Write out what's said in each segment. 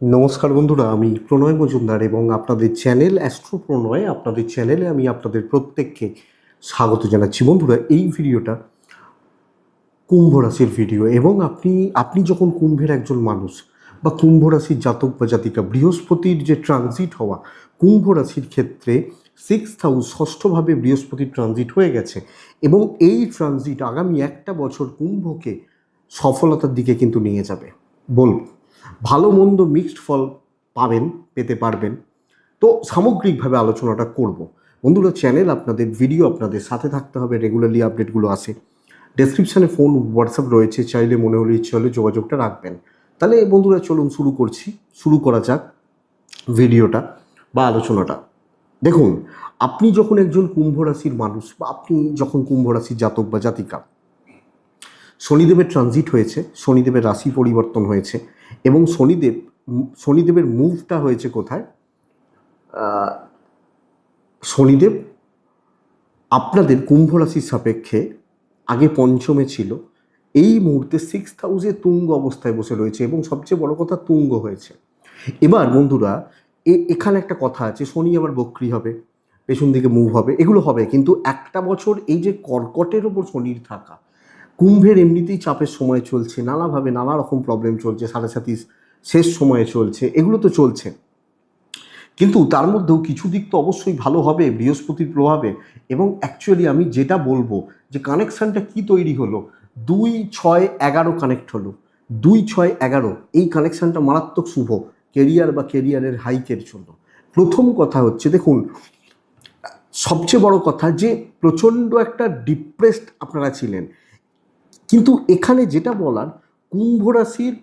নমস্কার বন্ধুরা, আমি প্রণয় মজুমদার এবং আপনাদের চ্যানেল অ্যাস্ট্রো প্রণয় আপনাদের চ্যানেলে আমি আপনাদের প্রত্যেককে স্বাগত জানাচ্ছি। বন্ধুরা, এই ভিডিওটা কুম্ভ রাশির ভিডিও এবং আপনি আপনি যখন কুম্ভের একজন মানুষ বা কুম্ভ রাশির জাতক বা জাতিকা, বৃহস্পতির যে ট্রানজিট হওয়া, কুম্ভ রাশির ক্ষেত্রে সিক্স হাউস ষষ্ঠভাবে বৃহস্পতির ট্রানজিট হয়ে গেছে এবং এই ট্রানজিট আগামী একটা বছর কুম্ভকে সফলতার দিকে কিন্তু নিয়ে যাবে। বলব ভালো মন্দ মিক্সড ফল পাবেন, পেতে পারবেন। তো সামগ্রিকভাবে আলোচনাটা করব। বন্ধুরা চ্যানেল আপনাদের ভিডিও আপনাদের সাথে থাকতে হবে রেগুলারলি আপডেটগুলো আসে ডেসক্রিপশানে ফোন হোয়াটসঅ্যাপ রয়েছে, চাইলে মনে হলে ইচ্ছে হলে যোগাযোগটা রাখবেন। তাহলে বন্ধুরা, চলুন শুরু করছি। শুরু করা যাক ভিডিওটা বা আলোচনাটা। দেখুন, আপনি যখন একজন কুম্ভ রাশির মানুষ বা আপনি যখন কুম্ভ রাশির জাতক বা জাতিকা শনিদেবের ট্রানজিট হয়েছে, শনিদেবের রাশি পরিবর্তন হয়েছে এবং শনিদেব, শনিদেবের মুভটা হয়েছে কোথায়? শনিদেব আপনাদের কুম্ভ রাশির সাপেক্ষে আগে পঞ্চমে ছিল। এই মুহূর্তে সিক্স হাউসে তুঙ্গ অবস্থায় বসে রয়েছে এবং সবচেয়ে বড় কথা তুঙ্গ হয়েছে। এবার বন্ধুরা এখানে একটা কথা আছে, শনি আবার বক্রি হবে, পেছন দিকে মুভ হবে, এগুলো হবে। কিন্তু একটা বছর এই যে কর্কটের ওপর শনির থাকা কুম্ভের এমনিতেই চাপের সময় চলছে, নানাভাবে নানা রকম প্রবলেম চলছে, সাড়ে সাতিশ শেষ সময়ে চলছে, এগুলো তো চলছে। কিন্তু তার মধ্যেও কিছু দিক তো অবশ্যই ভালো হবে, বৃহস্পতির প্রভাবে। এবং অ্যাকচুয়ালি আমি যেটা বলব যে কানেকশানটা কি তৈরি হলো, দুই ছয় এগারো কানেক্ট হলো। দুই ছয় এগারো, এই কানেকশানটা মারাত্মক শুভ কেরিয়ার বা কেরিয়ারের হাইকের জন্য প্রথম কথা হচ্ছে, দেখুন, সবচেয়ে বড় কথা যে প্রচণ্ড একটা ডিপ্রেসড আপনারা ছিলেন। কিন্তু এখানে যেটা বলার, কুম্ভ রাশির,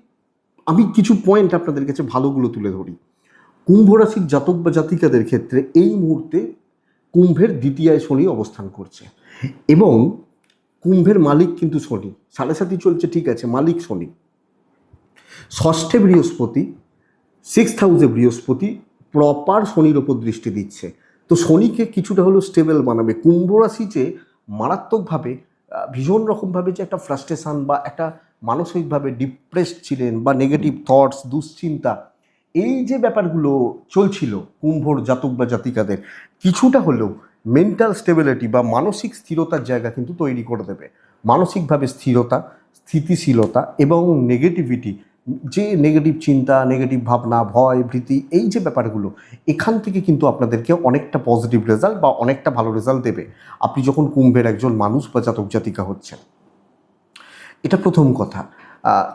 আমি কিছু পয়েন্ট আপনাদের কাছে ভালোগুলো তুলে ধরি। কুম্ভ রাশির জাতক বা জাতিকাদের ক্ষেত্রে এই মুহূর্তে কুম্ভের দ্বিতীয়ায় শনি অবস্থান করছে। এবং কুম্ভের মালিক কিন্তু শনি। সাড়ে সাথী চলছে, ঠিক আছে, মালিক শনি। ষষ্ঠে বৃহস্পতি সিক্স হাউসে বৃহস্পতি প্রপার শনির ওপর দৃষ্টি দিচ্ছে। তো শনিকে কিছুটা হলেও স্টেবল বানাবে। কুম্ভ রাশি যে মারাত্মকভাবে ভীষণ রকমভাবে যে একটা ফ্রাস্ট্রেশান বা একটা মানসিকভাবে ডিপ্রেসড ছিলেন বা নেগেটিভ থটস দুশ্চিন্তা, এই যে ব্যাপারগুলো চলছিল কুম্ভর জাতক বা জাতিকাদের, কিছুটা হলেও মেন্টাল স্টেবিলিটি বা মানসিক স্থিরতার জায়গা কিন্তু তৈরি করে দেবে। মানসিকভাবে স্থিরতা, স্থিতিশীলতা এবং নেগেটিভিটি যে নেগেটিভ চিন্তা নেগেটিভ ভাবনা, ভয়, ভীতি, এই যে ব্যাপারগুলো, এখান থেকে কিন্তু আপনাদেরকে অনেকটা পজিটিভ রেজাল্ট বা অনেকটা ভালো রেজাল্ট দেবে। আপনি যখন কুম্ভের একজন মানুষ বা জাতক জাতিকা হচ্ছেন। এটা প্রথম কথা।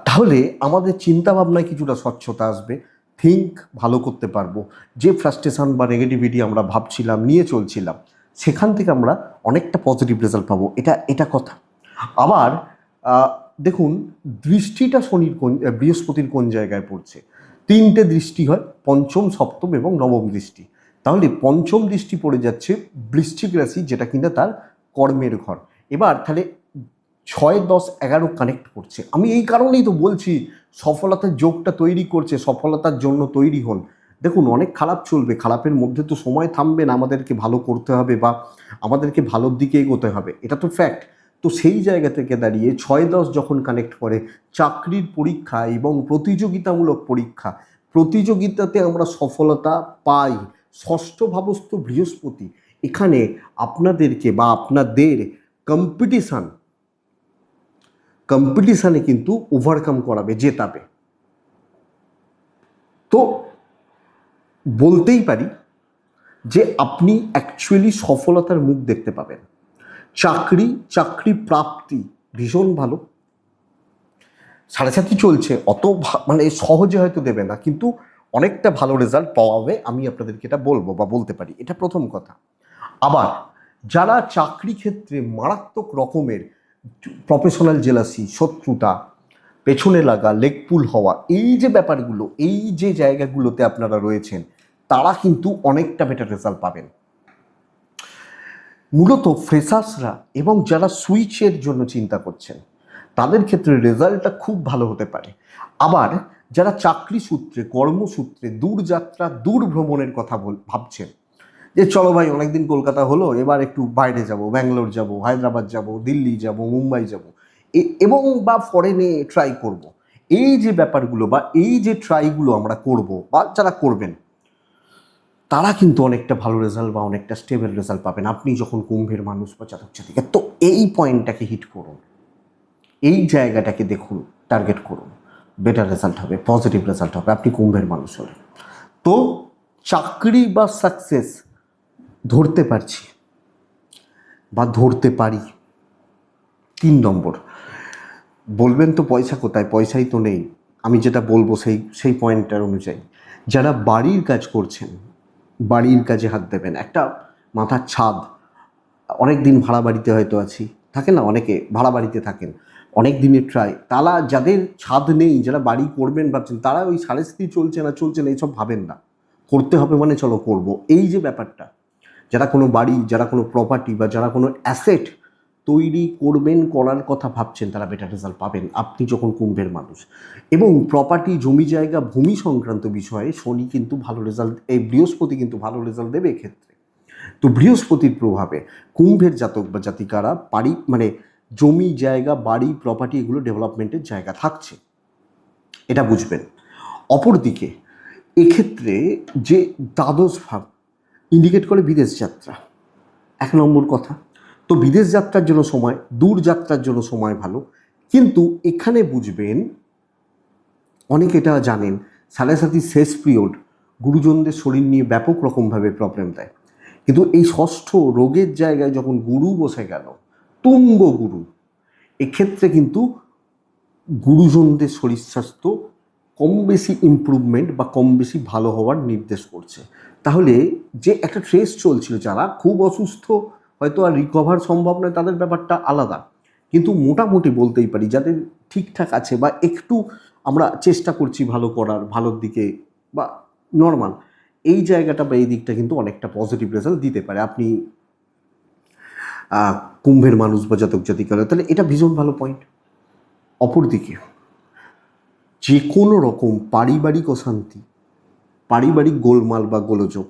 তাহলে আমাদের চিন্তা ভাবনায় কিছুটা স্বচ্ছতা আসবে। থিঙ্ক ভালো করতে পারব। যে ফ্রাস্ট্রেশন বা নেগেটিভিটি আমরা ভাবছিলাম, নিয়ে চলছিলাম, সেখান থেকে আমরা অনেকটা পজিটিভ রেজাল্ট পাবো। এটা এটা কথা। আবার দেখুন, দৃষ্টিটা শনির কোন বৃহস্পতির কোন জায়গায় পড়ছে? তিনটে দৃষ্টি হয়, পঞ্চম, সপ্তম এবং নবম দৃষ্টি। তাহলে পঞ্চম দৃষ্টি পড়ে যাচ্ছে বৃশ্চিক রাশি, যেটা কিনা তার কর্মের ঘর। এবার তাহলে ছয়, দশ, এগারো কানেক্ট করছে। আমি এই কারণেই তো বলছি, সফলতার যোগটা তৈরি করছে, সফলতার জন্য তৈরি হন। দেখুন, অনেক খারাপ চলবে, খারাপের মধ্যে তো সময় থামবে না, আমাদেরকে ভালো করতে হবে বা আমাদেরকে ভালোর দিকে এগোতে হবে। এটা তো ফ্যাক্ট তো সেই জায়গা থেকে দাঁড়িয়ে ছয় দশ যখন কানেক্ট করে, চাকরির পরীক্ষা এবং প্রতিযোগিতামূলক পরীক্ষা, প্রতিযোগিতাতে আমরা সফলতা পাই। ষষ্ঠ ভাবস্থ বৃহস্পতি, এখানে আপনাদেরকে বা আপনাদের কম্পিটিশান কম্পিটিশানে কিন্তু ওভারকাম করাবে, জেতাবে। তো বলতেই পারি যে আপনি অ্যাকচুয়ালি সফলতার মুখ দেখতে পাবেন। চাকরি চাকরি প্রাপ্তি ভীষণ ভালো। সাড়ে চলছে, অত মানে সহজে হয়তো দেবে না, কিন্তু অনেকটা ভালো রেজাল্ট পাওয়াবে, আমি আপনাদেরকে এটা বলব বা বলতে পারি। এটা প্রথম কথা। আবার, যারা চাকরি ক্ষেত্রে মারাত্মক রকমের প্রফেশনাল জেলাসি শত্রুতা, পেছনে লাগা লেগপুল হওয়া, এই যে ব্যাপারগুলো, এই যে জায়গাগুলোতে আপনারা রয়েছেন, তারা কিন্তু অনেকটা বেটার রেজাল্ট পাবেন। মূলত ফ্রেশার্সরা এবং যারা সুইচের জন্য চিন্তা করছেন, তাদের ক্ষেত্রে রেজাল্টটা খুব ভালো হতে পারে আবার যারা চাকরি সূত্রে, কর্মসূত্রে, দূরযাত্রা দূর ভ্রমণের কথা বল, ভাবছেন যে, চলো ভাই, অনেকদিন কলকাতা হলো, এবার একটু বাইরে যাব, ব্যাঙ্গালোর যাব, হায়দ্রাবাদ যাব, দিল্লি যাব, মুম্বাই যাব এবং বা ফরেনে ট্রাই করব। এই যে ব্যাপারগুলো বা এই যে ট্রাইগুলো আমরা করব বা যারা করবেন তারা কিন্তু অনেকটা ভালো রেজাল্ট বা অনেকটা স্টেবল রেজাল্ট পাবেন। আপনি যখন কুম্ভের মানুষ বা জাতক জাতিকা তো এই পয়েন্টটাকে হিট করুন। এই জায়গাটাকে দেখুন টার্গেট করুন। বেটার রেজাল্ট হবে পজিটিভ রেজাল্ট হবে, আপনি কুম্ভের মানুষ হলে। তো চাকরি বা সাকসেস ধরতে পারছি বা ধরতে পারি। তিন নম্বর, বলবেন তো পয়সা কোথায়? পয়সাই তো নেই। আমি যেটা বলব সেই সেই পয়েন্টটার অনুযায়ী। যারা বাড়ির কাজ করছেন বাড়ির কাজে হাত দেবেন। একটা মাথার ছাদ। অনেক দিন ভাড়া বাড়িতে হয়তো আছি। থাকে না? অনেকে ভাড়া বাড়িতে থাকেন। অনেক দিনের ট্রাই তারা যাদের ছাদ নেই, যারা বাড়ি করবেন ভাবছেন, তারা ওই সাড়ে স্ত্রী চলছে না চলছে না এইসব ভাবেন না। করতে হবে মানে চলো করব। এই যে ব্যাপারটা, যারা কোনো বাড়ি, যারা কোনো প্রপার্টি বা যারা কোনো অ্যাসেট তৈরি করবেন করার কথা ভাবছেন তারা বেটার রেজাল্ট পাবেন। আপনি যখন কুম্ভের মানুষ। এবং প্রপার্টি জমি জায়গা, ভূমি সংক্রান্ত বিষয়ে শনি কিন্তু ভালো রেজাল্ট এই বৃহস্পতি কিন্তু ভালো রেজাল্ট দেবে এক্ষেত্রে। তো বৃহস্পতির প্রভাবে কুম্ভের জাতক বা জাতিকারা বাড়ি মানে জমি, জায়গা, বাড়ি প্রপার্টি এগুলো ডেভেলপমেন্টের জায়গা থাকছে। এটা বুঝবেন। অপরদিকে এক্ষেত্রে যে দ্বাদশ ভাব ইন্ডিকেট করে বিদেশ যাত্রা। এক নম্বর কথা তো বিদেশ যাত্রার জন্য সময়, দূর যাত্রার জন্য সময় ভালো। কিন্তু এখানে বুঝবেন, অনেকে এটা জানেন সাড়ে সাথী শেষ পিরিয়ড গুরুজনদের শরীর নিয়ে ব্যাপক রকমভাবে প্রবলেম দেয়। কিন্তু এই ষষ্ঠ রোগের জায়গায় যখন গুরু বসে গেল, তুঙ্গ গুরু, এক্ষেত্রে কিন্তু গুরুজনদের শরীর স্বাস্থ্য কম বেশি ইমপ্রুভমেন্ট বা কম বেশি ভালো হওয়ার নির্দেশ করছে। তাহলে যে একটা ট্রেস চলছিল, যারা খুব অসুস্থ হয়তো আর রিকভার সম্ভব নয়, তাদের ব্যাপারটা আলাদা। কিন্তু মোটামুটি বলতেই পারি, যাদের ঠিকঠাক আছে বা একটু আমরা চেষ্টা করছি ভালো করার, ভালোর দিকে বা নর্মাল এই জায়গাটা বা এই দিকটা কিন্তু অনেকটা পজিটিভ রেজাল্ট দিতে পারে। আপনি কুম্ভের মানুষ বা জাতক জাতিকারা, তাহলে এটা ভীষণ ভালো পয়েন্ট অপরদিকে যে কোনো রকম পারিবারিক অশান্তি, পারিবারিক গোলমাল বা গোলযোগ,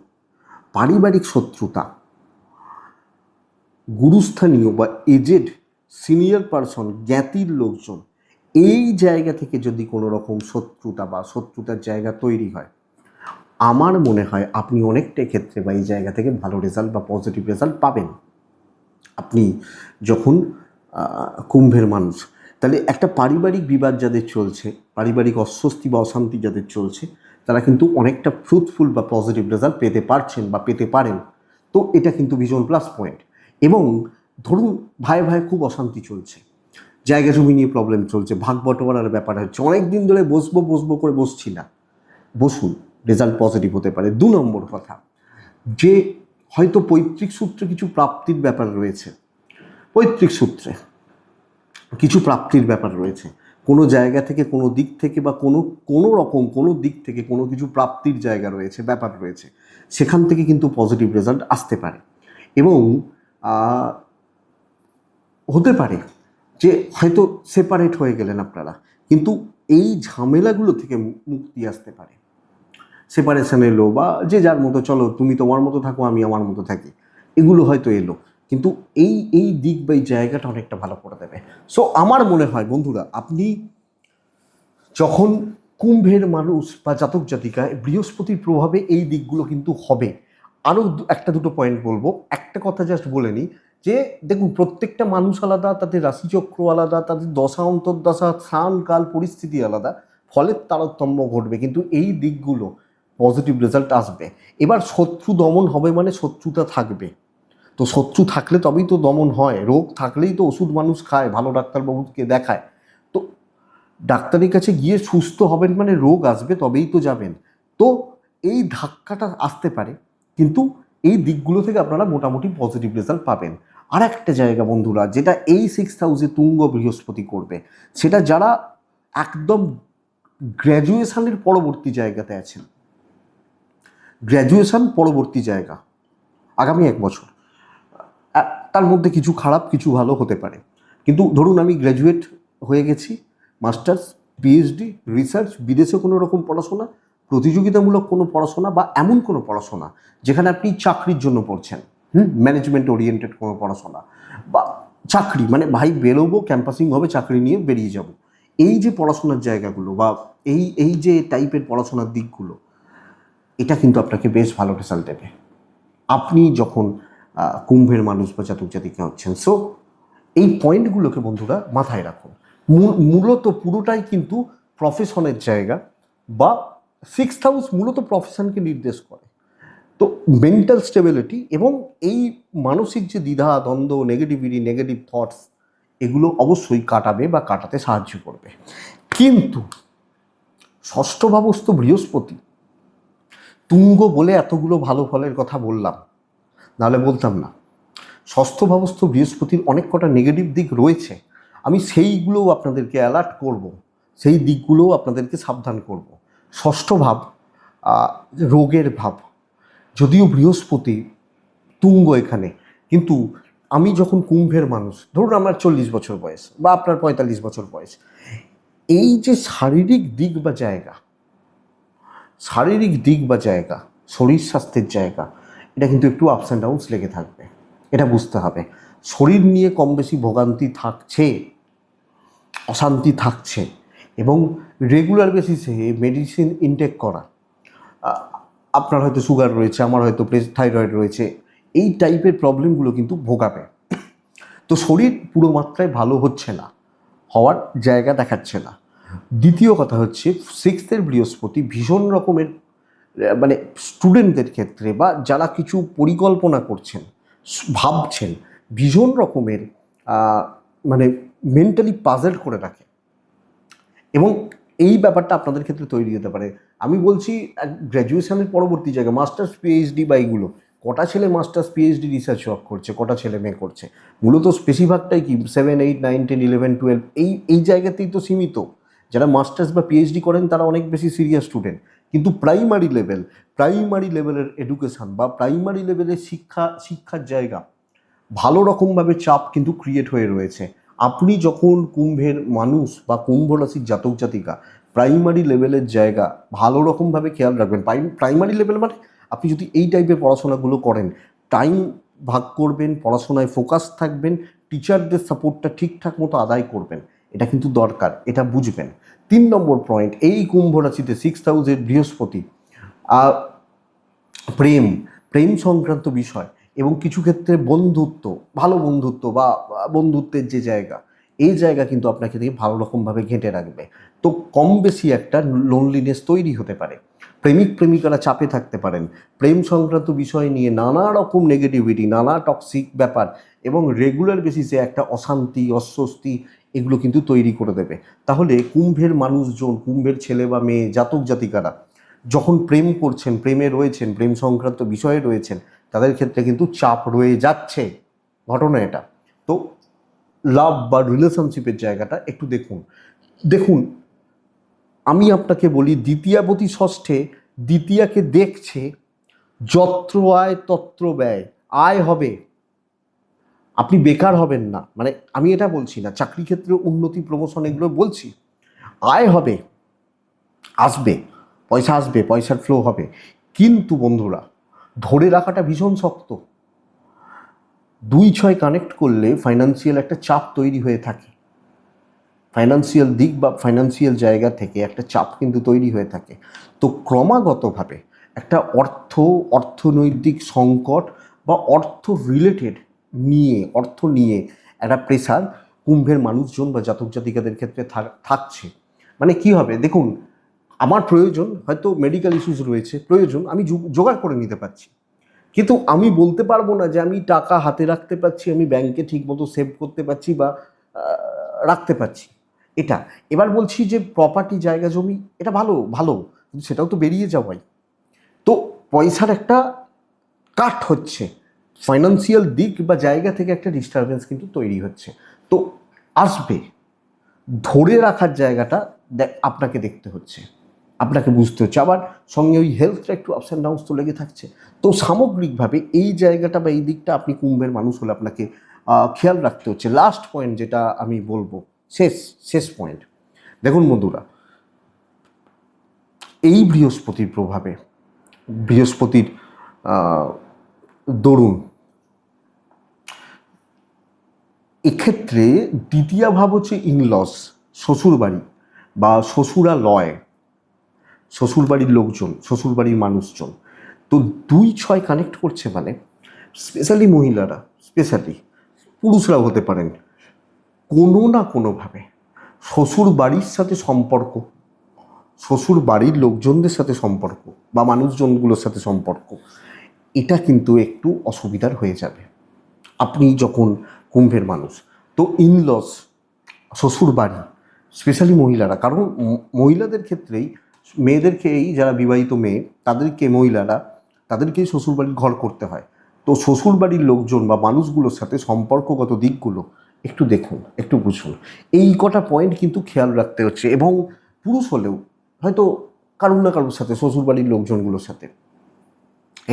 পারিবারিক শত্রুতা গুরুস্থানীয় বা এজেড সিনিয়র পারসন জ্ঞাতির লোকজন, এই জায়গা থেকে যদি কোনো রকম শত্রুতা বা শত্রুতার জায়গা তৈরি হয়, আমার মনে হয় আপনি অনেকটা ক্ষেত্রে বা এই জায়গা থেকে ভালো রেজাল্ট বা পজিটিভ রেজাল্ট পাবেন। আপনি যখন কুম্ভের মানুষ, তাহলে একটা পারিবারিক বিবাদ যাদের চলছে, পারিবারিক অস্বস্তি বা অশান্তি যাদের চলছে, তারা কিন্তু অনেকটা ফ্রুটফুল বা পজিটিভ রেজাল্ট পেতে পারছেন বা পেতে পারেন। তো এটা কিন্তু ভীষণ প্লাস পয়েন্ট এবং ধরুন ভাই ভাই খুব অশান্তি চলছে। জায়গা জমি নিয়ে প্রবলেম চলছে, ভাগ বটোয়ারার ব্যাপার হচ্ছে। অনেক দিন ধরে বসবো বসবো করে বসছি না। বসুন রেজাল্ট পজিটিভ হতে পারে। দু নম্বর কথা, যে হয়তো পৈতৃক সূত্রে কিছু প্রাপ্তির ব্যাপার রয়েছে। পৈতৃক সূত্রে কিছু প্রাপ্তির ব্যাপার রয়েছে। কোনো জায়গা থেকে, কোনো দিক থেকে বা কোনো কোনো রকম, কোনো দিক থেকে কোনো কিছু প্রাপ্তির জায়গা রয়েছে, ব্যাপার রয়েছে। সেখান থেকে কিন্তু পজিটিভ রেজাল্ট আসতে পারে। এবং হতে পারে যে হয়তো সেপারেট হয়ে গেলেন আপনারা। কিন্তু এই ঝামেলাগুলো থেকে মুক্তি আসতে পারে। সেপারেশন এলো বা যে যার মতো, চলো তুমি তোমার মতো থাকো, আমি আমার মতো থাকি। এগুলো হয়তো এলো। কিন্তু এই এই দিক বা এই জায়গাটা অনেকটা ভালো করে দেবে। সো আমার মনে হয় বন্ধুরা, আপনি যখন কুম্ভের মানুষ বা জাতক জাতিকায় বৃহস্পতির প্রভাবে এই দিকগুলো কিন্তু হবে আরও একটা দুটো পয়েন্ট বলব। একটা কথা জাস্ট বলে নিই, যে দেখুন, প্রত্যেকটা মানুষ আলাদা, তাদের রাশিচক্র আলাদা, তাদের দশা, অন্তর্দশা স্থান কাল, পরিস্থিতি আলাদা ফলের তারতম্য ঘটবে। কিন্তু এই দিকগুলো পজিটিভ রেজাল্ট আসবে। এবার শত্রু দমন হবে মানে শত্রুতা থাকবে। তো শত্রু থাকলে তবেই তো দমন হয়। রোগ থাকলেই তো ওষুধ মানুষ খায়, ভালো ডাক্তারবাবুকে দেখায়। তো ডাক্তারের কাছে গিয়ে সুস্থ হবেন মানে রোগ আসবে, তবেই তো যাবেন। তো এই ধাক্কাটা আসতে পারে। কিন্তু এই দিকগুলো থেকে আপনারা মোটামুটি পজিটিভ রেজাল্ট পাবেন। আর একটা জায়গা বন্ধুরা, যেটা এই সিক্স হাউসে তুঙ্গ বৃহস্পতি করবে, সেটা যারা একদম গ্র্যাজুয়েশনের পরবর্তী জায়গাতে আছেন। গ্র্যাজুয়েশন পরবর্তী জায়গা, আগামী এক বছর। তার মধ্যে কিছু খারাপ, কিছু ভালো হতে পারে। কিন্তু ধরুন আমি গ্র্যাজুয়েট হয়ে গেছি মাস্টার্স পিএইচডি রিসার্চ বিদেশে কোনো রকম পড়াশোনা প্রতিযোগিতামূলক কোনো পড়াশোনা বা এমন কোনো পড়াশোনা যেখানে আপনি চাকরির জন্য পড়ছেন, হুম? ম্যানেজমেন্ট ওরিয়েন্টেড কোনো পড়াশোনা বা চাকরি মানে ভাই বেরোবো ক্যাম্পাসিং হবে, চাকরি নিয়ে বেরিয়ে যাব। এই যে পড়াশোনার জায়গাগুলো বা এই এই যে টাইপের পড়াশোনার দিকগুলো, এটা কিন্তু আপনাকে বেশ ভালো রেজাল্ট দেবে। আপনি যখন কুম্ভের মানুষ বা জাতক জাতিকা হচ্ছেন সো এই পয়েন্টগুলোকে বন্ধুরা মাথায় রাখুন। মূল- মূলত পুরোটাই কিন্তু প্রফেশনের জায়গা বা সিক্স হাউস মূলত প্রফেশনকে নির্দেশ করে। তো মেন্টাল স্টেবিলিটি এবং এই মানসিক যে দ্বিধা, দ্বন্দ্ব নেগেটিভিটি নেগেটিভ থটস এগুলো অবশ্যই কাটাবে বা কাটাতে সাহায্য করবে। কিন্তু ষষ্ঠ ভাবস্থ বৃহস্পতি, তুঙ্গ বলে এতগুলো ভালো ফলের কথা বললাম, নাহলে বলতাম না। ষষ্ঠ ভাবস্থ বৃহস্পতির অনেক কটা নেগেটিভ দিক রয়েছে। আমি সেইগুলোও আপনাদেরকে অ্যালার্ট করব, সেই দিকগুলোও আপনাদেরকে সাবধান করব। ষষ্ঠ ভাব রোগের ভাব। যদিও বৃহস্পতি তুঙ্গ এখানে, কিন্তু আমি যখন কুম্ভের মানুষ, ধরুন আমার চল্লিশ বছর বয়স বা আপনার পঁয়তাল্লিশ বছর বয়স, এই যে শারীরিক দিক বা জায়গা, শারীরিক দিক বা জায়গা, শরীর স্বাস্থ্যের জায়গা, এটা কিন্তু একটু আপস অ্যান্ড ডাউনস লেগে থাকবে, এটা বুঝতে হবে। শরীর নিয়ে কম বেশি ভোগান্তি থাকছে, অশান্তি থাকছে এবং রেগুলার বেসিসে মেডিসিন ইনটেক করা। আপনার হয়তো সুগার রয়েছে, আমার হয়তো থাইরয়েড রয়েছে, এই টাইপের প্রবলেমগুলো কিন্তু ভোগাবে। তো শরীর পুরো মাত্রায় ভালো হচ্ছে না, হওয়ার জায়গা দেখাচ্ছে না। দ্বিতীয় কথা হচ্ছে সিক্সথের বৃহস্পতি ভীষণ রকমের মানে স্টুডেন্টদের ক্ষেত্রে বা যারা কিছু পরিকল্পনা করছেন ভাবছেন, ভীষণ রকমের মানে মেন্টালি পাজেল করে রাখে। এবং এই ব্যাপারটা আপনাদের ক্ষেত্রে তৈরি হতে পারে। আমি বলছি গ্র্যাজুয়েশনের পরবর্তী জায়গা মাস্টার্স পিএইচডি বা এইগুলো, কটা ছেলে মাস্টার্স পিএইচডি রিসার্চ ওয়ার্ক করছে, কটা ছেলে মেয়ে করছে? মূলত বেশিরভাগটাই কি seven eight nine ten eleven twelve এই এই জায়গাতেই তো সীমিত। যারা মাস্টার্স বা পিএইচডি করেন, তারা অনেক বেশি সিরিয়াস স্টুডেন্ট কিন্তু প্রাইমারি লেভেল প্রাইমারি লেভেলের এডুকেশন বা প্রাইমারি লেভেলের শিক্ষা, শিক্ষার জায়গা, ভালো রকমভাবে চাপ কিন্তু ক্রিয়েট হয়ে রয়েছে। আপনি যখন কুম্ভের মানুষ বা কুম্ভ রাশির জাতক জাতিকা প্রাইমারি লেভেলের জায়গা, ভালো রকমভাবে খেয়াল রাখবেন। প্রাইমারি লেভেল মানে আপনি যদি এই টাইপের পড়াশোনাগুলো করেন টাইম ভাগ করবেন, পড়াশোনায় ফোকাস থাকবেন টিচারদের সাপোর্টটা ঠিকঠাক মতো আদায় করবেন। এটা কিন্তু দরকার, এটা বুঝবেন। তিন নম্বর পয়েন্ট এই কুম্ভ রাশিতে সিক্স হাউসের বৃহস্পতি প্রেম প্রেম সংক্রান্ত বিষয়। এবং কিছু ক্ষেত্রে বন্ধুত্ব, ভালো বন্ধুত্ব বা বন্ধুত্বের যে জায়গা, এই জায়গা কিন্তু আপনাকে দিয়ে ভালো রকমভাবে ঘেঁটে রাখবে। তো কম বেশি একটা লোনলিনেস তৈরি হতে পারে। প্রেমিক প্রেমিকারা চাপে থাকতে পারেন। প্রেম সংক্রান্ত বিষয় নিয়ে নানা রকম নেগেটিভিটি নানা টক্সিক ব্যাপার এবং রেগুলার বেসিসে একটা অশান্তি, অস্বস্তি এগুলো কিন্তু তৈরি করে দেবে। তাহলে কুম্ভের মানুষজন, কুম্ভের ছেলে বা মেয়ে, জাতক জাতিকারা যখন প্রেম করছেন, প্রেমে রয়েছেন, প্রেম সংক্রান্ত বিষয়ে রয়েছেন তাদের ক্ষেত্রে কিন্তু চাপ রয়ে যাচ্ছে। ঘটনা এটা। তো লাভ বা রিলেশনশিপের জায়গাটা একটু দেখুন। দেখুন, আমি আপনাকে বলি দ্বিতীয়াবতী ষষ্ঠে দ্বিতীয়াকে দেখছে যত্র আয় তত্র ব্যয়। আয় হবে। আপনি বেকার হবেন না। মানে আমি এটা বলছি না, চাকরি ক্ষেত্রে উন্নতি প্রমোশন এগুলো বলছি। আয় হবে। আসবে। পয়সা আসবে, পয়সার ফ্লো হবে। কিন্তু বন্ধুরা ধরে রাখাটা ভীষণ শক্ত। দুই ছয় কানেক্ট করলে ফাইন্যান্সিয়াল একটা চাপ তৈরি হয়ে থাকে। ফাইন্যান্সিয়াল দিক বা ফাইন্যান্সিয়াল জায়গা থেকে একটা চাপ কিন্তু তৈরি হয়ে থাকে। তো ক্রমাগতভাবে একটা অর্থ, অর্থনৈতিক সংকট বা অর্থ রিলেটেড নিয়ে, অর্থ নিয়ে একটা প্রেসার কুম্ভের মানুষজন বা জাতক জাতিকাদের ক্ষেত্রে থাক- থাকছে। মানে কি হবে? দেখুন আমার প্রয়োজন, হয়তো মেডিকেল ইস্যুস রয়েছে, প্রয়োজন, আমি জোগাড় করে নিতে পারছি। কিন্তু আমি বলতে পারব না যে আমি টাকা হাতে রাখতে পারছি, আমি ব্যাংকে ঠিকমতো সেভ করতে পারছি বা রাখতে পারছি। এটা, এবার বলছি যে প্রপার্টি জায়গা, জমি, এটা ভালো ভালো, কিন্তু সেটাও তো বেরিয়ে যাওয়াই। তো পয়সার একটা কাট হচ্ছে ফাইন্যান্সিয়াল দিক বা জায়গা থেকে একটা ডিস্টারবেন্স কিন্তু তৈরি হচ্ছে। তো আসবে, ধরে রাখার জায়গাটা আপনাকে দেখতে হচ্ছে। আপনাকে বুঝতে হচ্ছে। আবার সঙ্গে ওই হেলথটা একটু আপস অ্যান্ড ডাউন্স তো লেগে থাকছে। তো সামগ্রিকভাবে এই জায়গাটা বা এই দিকটা আপনি কুম্ভের মানুষ হলে আপনাকে খেয়াল রাখতে হচ্ছে। লাস্ট পয়েন্ট যেটা আমি বলব, শেষ শেষ পয়েন্ট দেখুন বন্ধুরা, এই বৃহস্পতির প্রভাবে, বৃহস্পতির দরুন, এক্ষেত্রে দ্বিতীয় ভাব হচ্ছে ইনলস শ্বশুরবাড়ি বা শ্বশুরালয়। শ্বশুরবাড়ির লোকজন, শ্বশুরবাড়ির মানুষজন। তো দুই ছয় কানেক্ট করছে মানে স্পেশালি মহিলারা স্পেশালি পুরুষরাও হতে পারেন, কোনো না কোনোভাবে শ্বশুর বাড়ির সাথে সম্পর্ক শ্বশুর বাড়ির লোকজনদের সাথে সম্পর্ক বা মানুষজনগুলোর সাথে সম্পর্ক, এটা কিন্তু একটু অসুবিধার হয়ে যাবে। আপনি যখন কুম্ভের মানুষ, তো ইনলস শ্বশুর বাড়ি স্পেশালি মহিলারা, কারণ মহিলাদের ক্ষেত্রেই মেয়েদেরকেই যারা বিবাহিত মেয়ে, তাদেরকে মহিলারা, তাদেরকেই শ্বশুরবাড়ির ঘর করতে হয়। তো শ্বশুরবাড়ির লোকজন বা মানুষগুলোর সাথে সম্পর্কগত দিকগুলো একটু দেখুন, একটু বুঝুন। এই কটা পয়েন্ট কিন্তু খেয়াল রাখতে হচ্ছে এবং পুরুষ হলেও হয়তো কারুর না কারুর সাথে, শ্বশুরবাড়ির লোকজনগুলোর সাথে।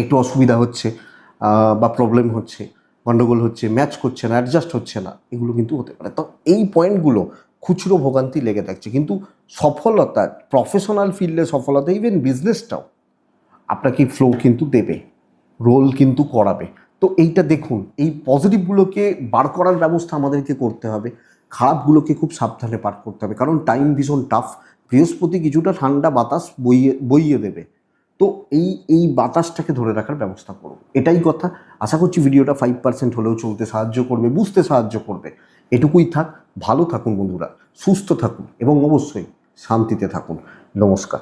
একটু অসুবিধা হচ্ছে বা প্রবলেম হচ্ছে গণ্ডগোল হচ্ছে ম্যাচ করছে না অ্যাডজাস্ট হচ্ছে না, এগুলো কিন্তু হতে পারে। তো এই পয়েন্টগুলো খুচরো ভোগান্তি লেগে থাকছে। কিন্তু সফলতা প্রফেশনাল ফিল্ডে সফলতা ইভেন বিজনেসটাও আপনাকে ফ্লো কিন্তু দেবে রোল কিন্তু করাবে। তো এইটা দেখুন, এই পজিটিভগুলোকে বার করার ব্যবস্থা আমাদেরকে করতে হবে। খারাপগুলোকে খুব সাবধানে পার করতে হবে, কারণ টাইম ভীষণ টাফ বৃহস্পতি কিছুটা ঠান্ডা বাতাস বইয়ে বইয়ে দেবে। তো এই এই বাতাসটাকে ধরে রাখার ব্যবস্থা করুন। এটাই কথা। আশা করছি ভিডিওটা ফাইভ পার্সেন্ট হলেও চলতে সাহায্য করবে, বুঝতে সাহায্য করবে। এটুকুই থাক ভালো থাকুন বন্ধুরা সুস্থ থাকুন এবং অবশ্যই শান্তিতে থাকুন। নমস্কার।